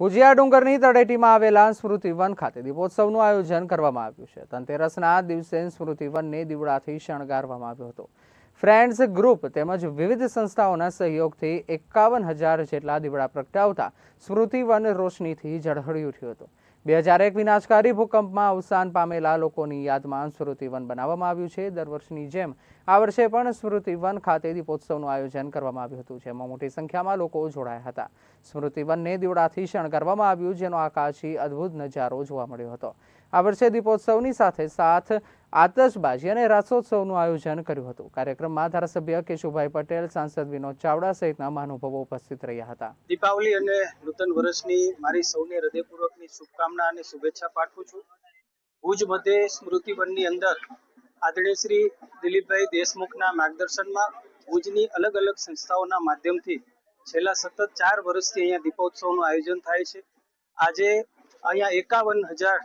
ભુજિયા ડુંગરની તળેટીમાં આવેલા સ્મૃતિવન ખાતે દીપોત્સવનું આયોજન કરવામાં આવ્યું છે. ધનતેરસના દિવસે સ્મૃતિવનને દીવડાથી શણગારવામાં આવ્યો હતો. ફ્રેન્ડ્સ ગ્રુપ તેમજ વિવિધ સંસ્થાઓના સહયોગથી એકાવન હજાર જેટલા દીવડા પ્રગટાવતા સ્મૃતિવન રોશનીથી ઝળહળી ઉઠ્યું હતું. બે હજાર એક વિનાશકારી ભૂકંપમાં અવસાન પામેલા લોકોની યાદમાં સ્મૃતિવન બનાવવામાં આવ્યું છે. દર વર્ષની જેમ આ વર્ષે પણ સ્મૃતિવન ખાતે દીપોત્સવનું આયોજન કરવામાં આવ્યું હતું, જેમાં મોટી સંખ્યામાં લોકો જોડાયા હતા. સ્મૃતિવનને દીવડાથી શણગારવામાં આવ્યું, જેનો આકાશી અદ્ભુત નજારો જોવા મળ્યો હતો. આ વર્ષે દીપોત્સવની સાથે સાથ આતશબાજી અને રાસોત્સવનું આયોજન કર્યું હતું. કાર્યક્રમમાં ધારાસભ્ય કેશુભાઈ પટેલ, સાંસદ વિનોદ ચાવડા સહિતના મહાનુભાવો ઉપસ્થિત રહ્યા હતા. દીપાવલી અને નૂતન વર્ષની મારી સૌને હૃદયપૂર્વકની શુભકામના અને શુભેચ્છા પાઠવું છું. ભુજ મધ્યે સ્મૃતિવનની અંદર આદરણીય શ્રી દિલીપભાઈ દેશમુખના માર્ગદર્શનમાં ભુજની અલગ અલગ સંસ્થાઓના માધ્યમથી છેલ્લા સતત ચાર વર્ષથી અહીંયા દીપોત્સવનું આયોજન થાય છે. આજે અહીંયા એકાવન હજાર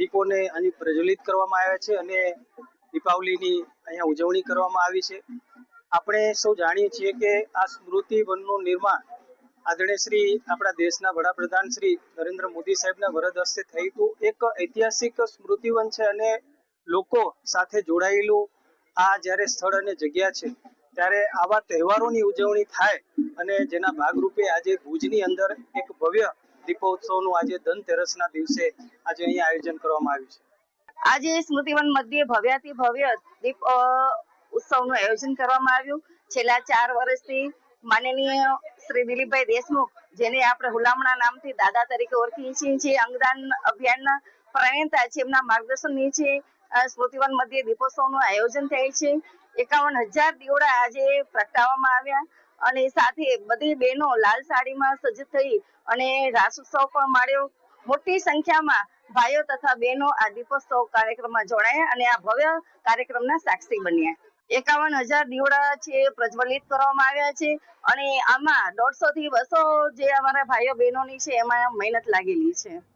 દીપોને અહીં પ્રજ્વલિત કરવામાં આવ્યા છે અને દીપાવલીની અહીંયા ઉજવણી કરવામાં આવી છે. આપણે સૌ જાણીએ છીએ કે આ સ્મૃતિ વનનું નિર્માણ આદરણીય શ્રી આપણા દેશના વડાપ્રધાન શ્રી નરેન્દ્ર મોદી સાહેબના વરદ હસ્તે થયું હતું. એક ઐતિહાસિક સ્મૃતિવન છે અને લોકો સાથે જોડાયેલું આ જ્યારે સ્થળ અને જગ્યા છે, ત્યારે આવા તહેવારોની ઉજવણી થાય અને જેના ભાગરૂપે આજે ભુજની અંદર એક ભવ્ય દીપોત્સવનું આજે ધનતેરસના દિવસે આજે અહીંયા આયોજન કરવામાં આવ્યું છે. આજે સ્મૃતિવન મધ્યે ભવ્યાથી ભવ્ય દીપ ઉત્સવનું આયોજન કરવામાં આવ્યું. છેલ્લા ચાર વર્ષથી માનનીય શ્રી દિલીપભાઈ દેશમુખ, જેને આપણે હુલામણા નામથી દાદા તરીકે ઓળખીએ છીએ, જે અંગદાન અભિયાનના પ્રણેતા છે, એમના માર્ગદર્શન નીચે સ્મૃતિવન મધ્ય દીપોત્સવનું આયોજન થાય છે. એકાવન હજાર દીવડા આજે પ્રગટાવવામાં આવ્યા અને સાથે બધી બહેનો લાલ સાડીમાં સજ્જ થઈ અને રાસ ઉત્સવ પણ માણ્યો. મોટી સંખ્યામાં ભાઈઓ તથા બહેનો આ દીપોત્સવ કાર્યક્રમમાં જોડાયા અને આ ભવ્ય કાર્યક્રમના સાક્ષી બન્યા. એકાવન હજાર દીવડા છે પ્રજ્વલિત કરવામાં આવ્યા છે અને આમાં દોઢસો થી બસો જે અમારા ભાઈઓ બહેનોની છે, એમાં મહેનત લાગેલી છે.